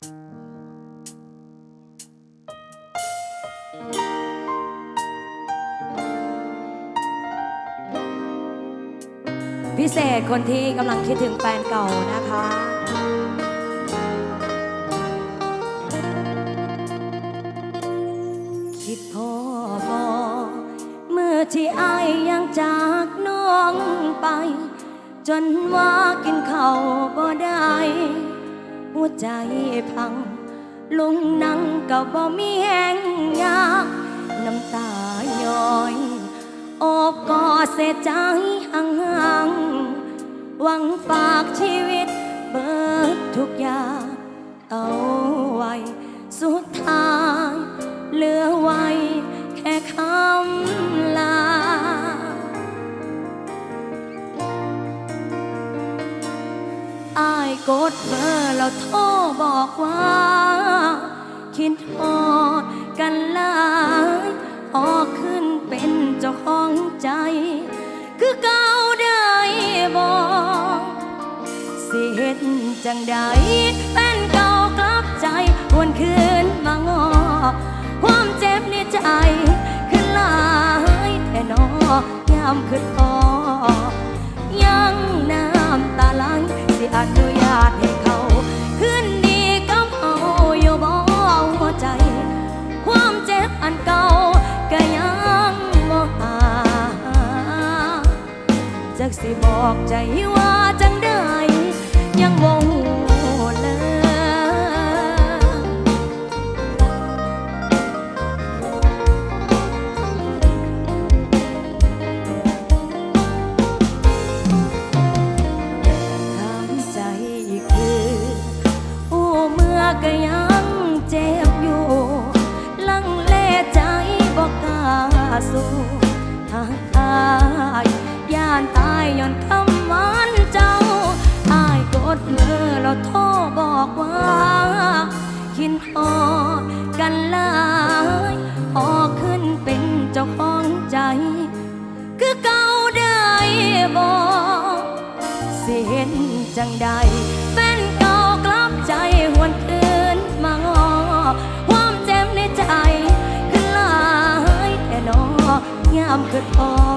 พิเศษคนที่กำลังคิดถึงแฟนเก่านะคะคิดพอบอเมื่อที่อายยังจากน้องไป จนว่ากินเข้าบ่ได้ หัวใจพังลุงนั่งก็บ่มีแหงยากน้ำตาย้อยโอบกอดเสียใจห่างหวังฝากชีวิตเบิดทุกอย่างเอาไว้ สุดท้ายเหลือไว้ กดเบอร์แล้วโทรบอกว่าคิดทอดกันหลายพอขึ้นเป็นเจ้าของใจ คือเก่าได้บอกสิเฮ็ดจังใดเป็นเก่ากลับใจวนคืนมางอความเจ็บในใจขึ้นลายแต่นอยามขึ้นพอยังน้ำตาไหลสิอนุญาดให้เขาขึ้นดีกับเอาอยู่บ่หัวใจ ความเจ็บอันเก่าก็ยังบ่หาจักสิบอกใจว่า บอกสิเห็นจังใดแฟนเก่ากลับใจหวนคืนมางอความเจ็บในใจขึ้นหลายแต่นอยามขึ้นพอ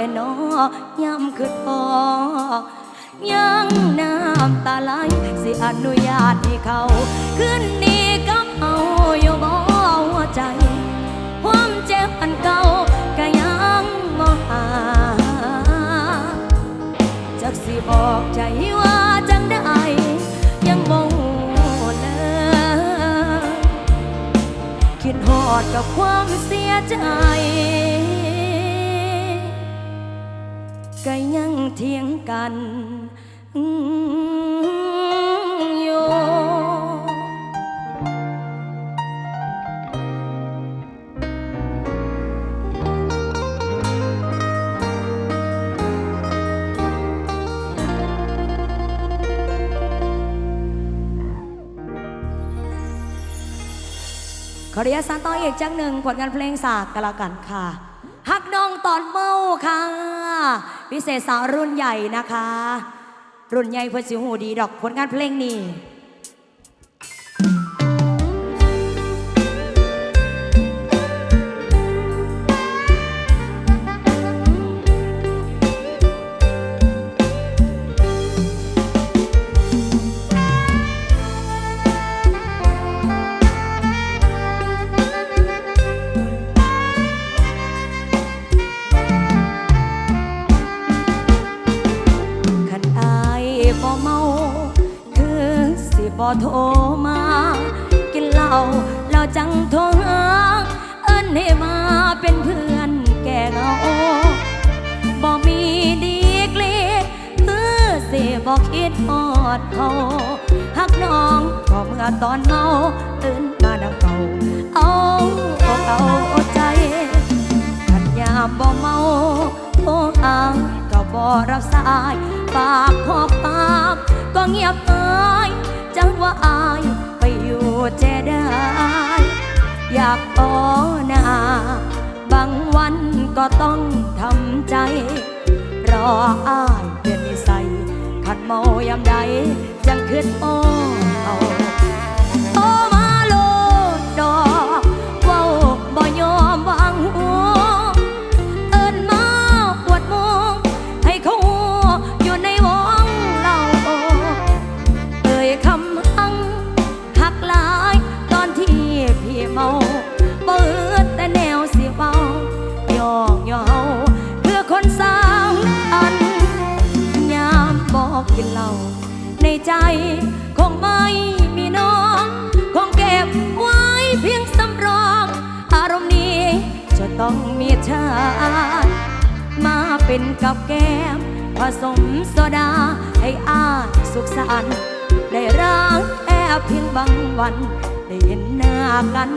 แต่นอย่ำขึ้นพอยังน้ำตาไหลสิอนุญาตให้เขา ขึ้นนี้กับเอาอยู่บ่หัวใจ ความเจ็บอันเก่าก็ยังบ่หาจักสิบอกใจว่าจังได้ยังบ่หูเลยคิดหอดกับความเสียใจ ก็ยังเถียงกันอยู่ขออนุญาตสานต่ออีกจังหนึ่งผลงานเพลงสากกันแล้วกันค่ะ น้องตอนเมาค่ะ พิเศษสาวรุ่นใหญ่นะคะ รุ่นใหญ่เพื่อสิหูดีดอกผลงานเพลงนี้「 ดฮอดเขาหักน้องก็เมื่อตอนเมาตื่นมาดังเก่าเอาเอาใจขันยามบ่เมาโทรหางก็บ่รับสายปากขอปากก็เงียบหายจังว่าอายไปอยู่เจได้อยากต่อนาบางวันก็ต้องทำใจ รออายเป็นนิสัย ผัดเมายามใดจังขึ้นอ้อเอา องมีชาติมาเป็นกับแก้มผสมโซดาให้อาสุขสันต์ได้รักแค่เพียงบางวัน ได้เห็นหน้ากัน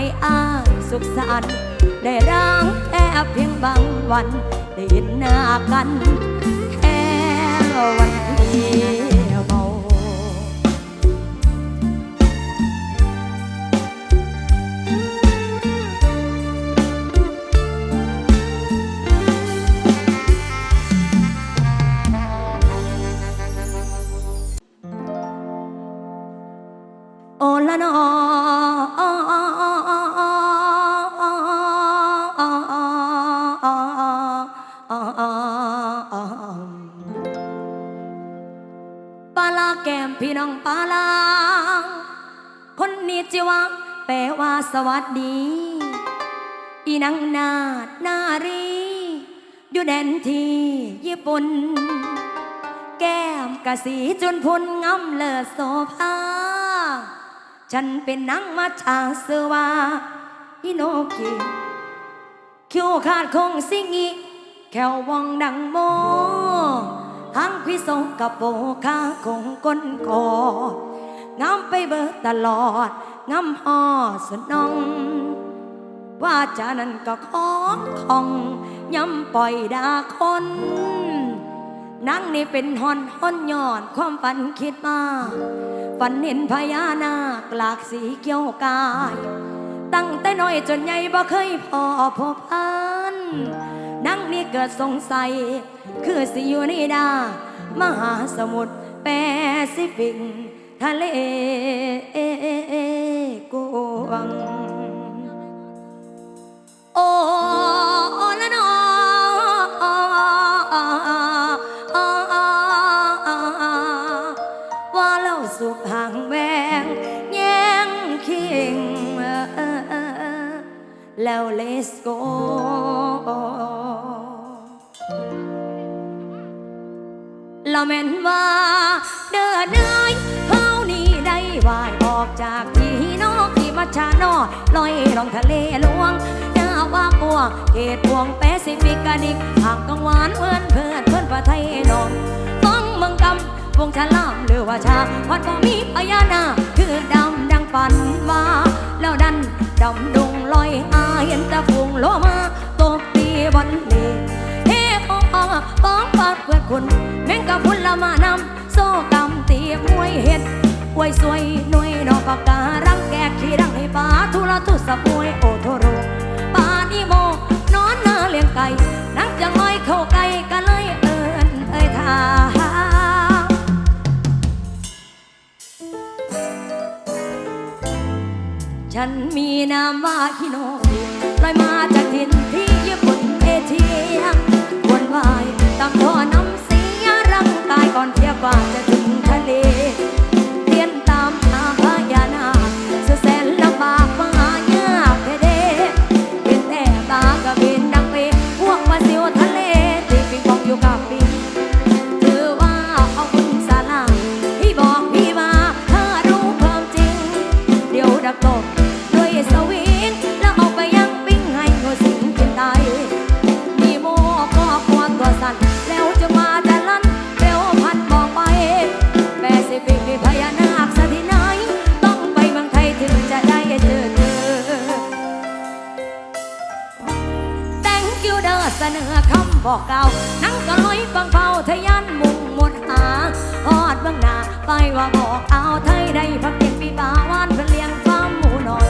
ให้อาสุขสันต์ได้ร่างแค่เพียงบางวัน ได้เห็นหน้ากันแค่วันที่เมาโอละนอ ปลาลาแก้มพี่น้องปลาลาคนนี้จิวะแปลว่าสวัสดี อีนังนาดนารี อยู่แดนที่ญี่ปุ่น แก้มกะสีจนพุนงำเลิศโสภา ฉันเป็นนางมาชาเสวาอิโนกิคิวขาดคงสิงี แคววองดังโมหังพิสงกับโบคาคงก้นกอดงามไปเบิดตลอดงามหอสนอง ว่าจานั้นก็ของของย้ำปล่อยดาคนนางนี่เป็นหอนหอนยอดความฝันคิดมาฝันเห็นพญานาคหลากสีเกี่ยวกาย ตั้งแต่น้อยจนใหญ่บ่เคยพอพบพัน เกิดสงสัย คือสิอยู่ในดา มหาสมุทรแปซิฟิก ทะเลกว้าง ลองทะเลหลวงหน้าว่ากัวเขตพวงแปซิฟิกกานิกห่างกังวานเพื่อนเพื่อนเพื่อนประไทยนองต้องเมืองกำวงฉลามหรือว่าชาวัดบ่มีพญานาคือดำดังฝันว่าแล้วดันดำดงลอยหาเห็นแต่พุงโลมาตบตีบอลเลเฮ้อต้องปากเพื่อนคุณแม่งกับพุ่นละมานำโซ่กำตีมวยเห็ด อวยสวยหน่วยนอกปากการังแกขี้รังให้ปลาทุลทุสะปวยโอโทโรปานิโมนอนนาเลี้ยงไก่นักจะง่อยเข้าไก่ก็เลยเอินเอ้ยทางฉันมีนามว่าฮิโนบิลอยมาจากถิ่นที่ญี่ปุ่นเอเชียวนวายตามท่อน้ำเสียร่างกายก่อนเทียบกว่าจะถึงทะเล บอกเก่านั่งก็ลอยฟังเฝ้าทะยันมุ่งหมดหาฮอดบื้องนาไปว่าบอกเอาไทยได้พักเก็บปีบาวานเพื่อเลี้ยงฟาร์มหมูนอย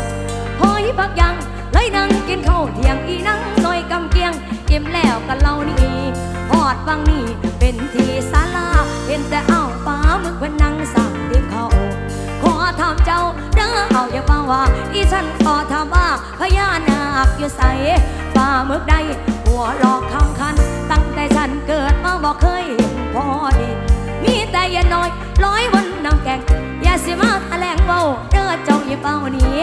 หอยพักยังเลยนั่งกินข้าวเที่ยงอีนั่งลอยกำเกียงอิ่มแล้วก็เล่านี่ฮอดบางนี่เป็นที่ศาลาเห็นแต่เอาปลามึกเพิ่นนั่งสั่งเตียงเขาขอถามเจ้าเด้อเอาอย่าฟังว่า อีฉันขอถามว่าพญานาคอยู่ใสป่ามึกใด หัวหลอกคำคัน ตั้งแต่ฉันเกิดมาบอกเคยเห็นพอดี มีแต่ยาน้อยร้อยวันน้ำแกงอย่าสิมาแถลงเบาเด้อเจ้าอย่าเป้านี้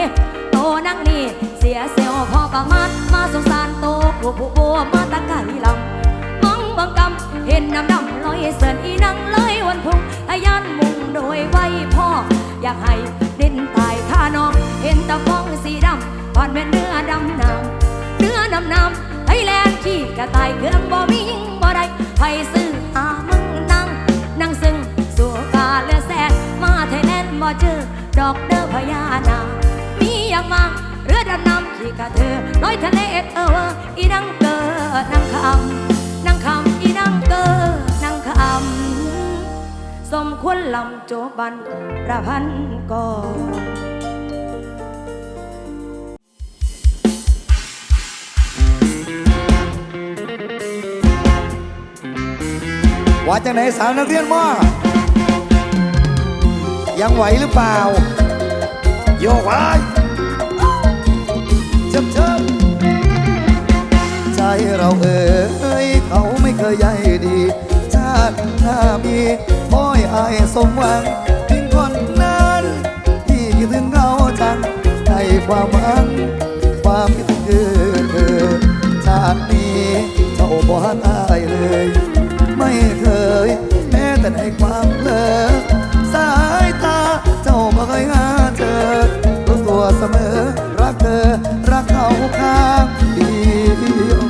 โตนั่งนี่เสียเซลพอประมาทมาสงสารโตผู้ผู้บัวมาตะไคร่ลำมองบางกำเห็นน้ำดำลอยเสินอีนังเลยวันพุ่งทะยานมุ่งโดยไว้พ่อ อยากให้ดินตายท่าน้อง เห็นตะฟองสีดำผ่านเป็นเนื้อดำน้ำเนื้อดำน้ำนด์ขี้ กระต่ายเครื่องบ่มียิงบ่ได้ไผซื้อหามึงนั่งนั่งซึ่งสู่กาเลือแสนมาไทยแลนด์บ่เจอดอกเด้อพญานาคมีอย่างมาเรือดำน้ำขี่กระเธอลอยทะเลเอออีนังเกิดนังคำนังคำอีนังเกอนังคำสมควรลำโจบันประพันก่อน ว่าจังไหนสาวนักเรียนมอยังไหวหรือเปล่า โยกไปเชิบเชิบใจเราเอ่ยเขาไม่เคยใยดี ชาติหน้ามีพ่อยอายสมหวังทิ้งคนนั้นที่คิดถึงเขาจังในความหวังความคิดถึงคือเธอชาตินี้เจ้าบ่หักอายเลย ไม่เคย แม้แต่ในความเพลอสายตาเจ้าบ่เคยหาเจอรู้ตัวเสมอ รักเธอ รักเขาข้างเดียว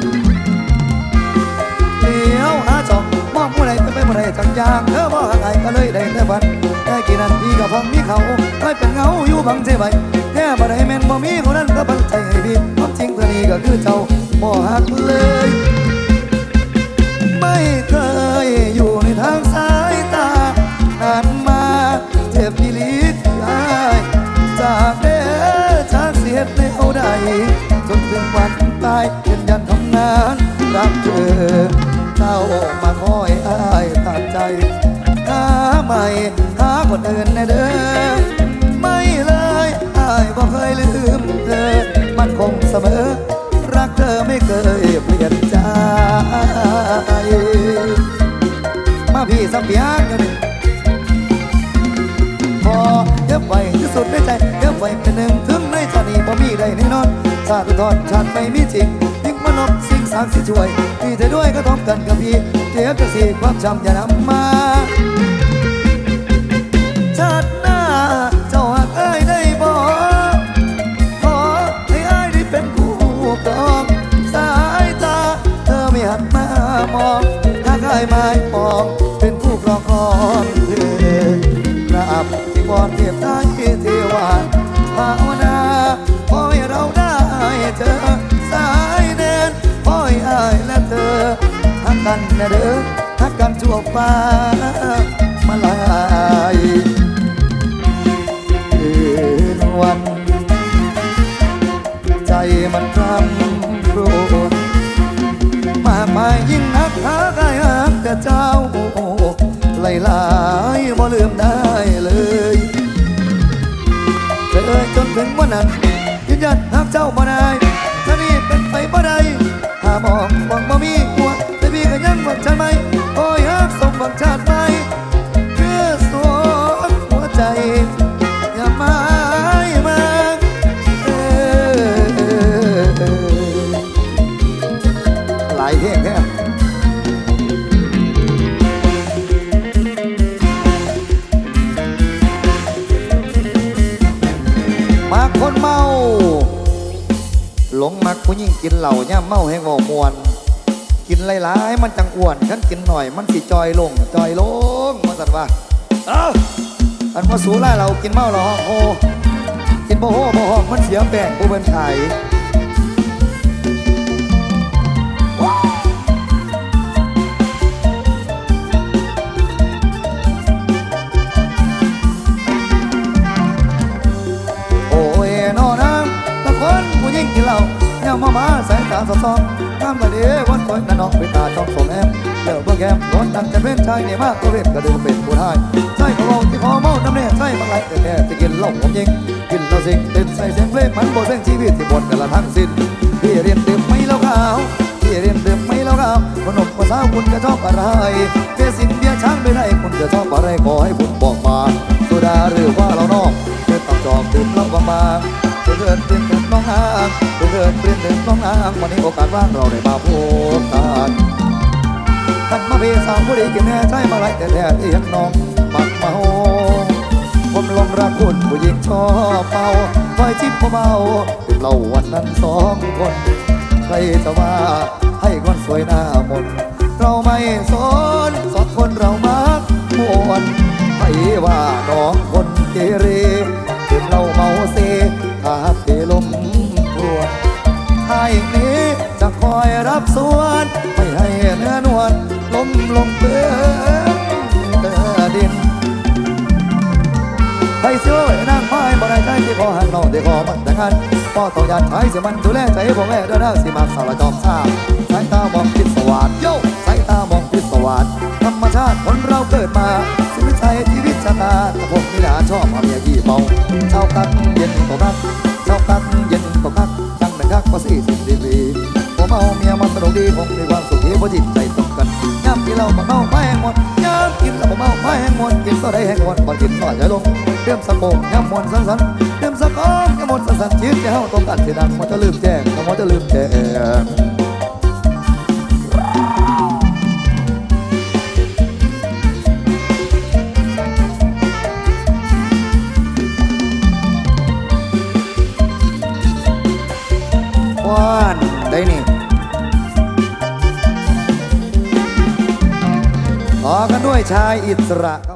เดี๋ยวหาจองมองผู้ใดเป็นไปผู้ใดจังยางเธอบ่หาใครก็เลยได้แต่ฝันแค่กี่นาทีก็พองมีเขาไม่เป็นเงาอยู่บังใจไว้แค่บ่ได้แม่นบ่มีคนนั้นก็บังใจให้พี่ความจริงเธอนี่ก็คือเจ้าบ่หักเลย ไม่เคย ทอดชาติไม่มีจริงยิ่งมนบสิ่งสามสิช่วย ที่เธอด้วยก็ต้องกันกับพี่เจ็บจะสีความจำอย่านำมาชาติ นะเด้อฮักกันทั่วฟ้า เมาให้งอมวน กินหลายๆ มันจังอ้วนฉันกินหน่อย มันสิจอยลง จอยลงมาสันว่าเอ้าอันว่าสูไล่เรากินเมาเราห้องโฮกินบ่โฮบ่ห้องมันเสียแป้งผู้เป็นไข่าสายตาสอดส่องน้ำตาเดีวันคอยนั่นน้องเป็นตาจ้องส่งแอมเดี๋ยวเบิ่งแกมโดนดังจะเป็นชายเนี่ยมากตัวเล็กกระดูกเป็นผู้ชายใช่ของเราที่คอเมาน้ำเนี่ยใช่บางไรแต่แท้จะกินเหล้าผมยิงกินเหล้าสิงเต้นใส่เสียงเพลงมันโบเส้นชีวิตที่บนกันละทั้งสิ้นพี่เรียนดื่มไม่เหล้าขาวพี่เรียนดื่มไม่เหล้าขาวขนมภาษาคุณจะชอบอะไรเบียสินเบียร์ช้างไม่ได้คุณจะชอบอะไรขอให้คุณบอกมาโซดาหรือว่าเรานอกเพื่อตับจองดื่มเหล้าบาง เพื่อนเปลี่ยนเป็นน้องนางเพื่อนเปลี่ยนเป็นน้องนางวันนี้โอกาสว่างเราได้มาพบกันท่านมาเพีสาวผู้ดีกินแน่ใจมาไหลแต่แท้ที่เห็นน้องปักมาโฮผมลงรักคุณผู้หญิงชอบเมาไว้ชิบเบาๆดื่มเหล้าวันนั้นสองคนใครจะว่าให้คนสวยหน้ามนเราไม่สนสองคนเรามักมวนใครว่าน้องคนเกเรดื่มเหล้าเมาเซ ให้นี้จะคอยรับส่วน ไม่ให้เนื้อนวลล้มลงเปื้อนเดือดินใครเสื้อไว้นั่งไม้บ่ได้ใจที่พอหันน้องที่ขอมันแต่งานพ่อต้องยานใช้สิมันดูแลใจพ่อแม่ด้อเด้อสิมาสารจอมทราบสายตามองพิศวาสโยสายตามองพิศวาสธรรมชาติคนเราเกิดมาชีวิตใจชีวิตชะตาแต่ผมนี่หลาชอบเอาเมียกี่เมาเช้ากันเย็นตกนักเช้ากันเย็นตกนัก จังหนึ่งคักก็สี่สิบดีวีผมเอาเมียมาสนุกดีคงมีความสุขที่เพราะจิตใจตรงกันย่ำกินเหล้ามาเมาไม่แห้งหมดย่ำกินเหล้ามาเมาไม่แห้งหมดกินก็ได้แห้งหมดพอกินก็จะลงเติมสะโพกย่ำมวนสันสันเติมสะกองย่ำมวนสันสันชีวิตจะเฮาตรงกันที่ดังมันจะลืมแจ้งมันจะลืมแจ้ง ต่อกันด้วยชายอิสระครับ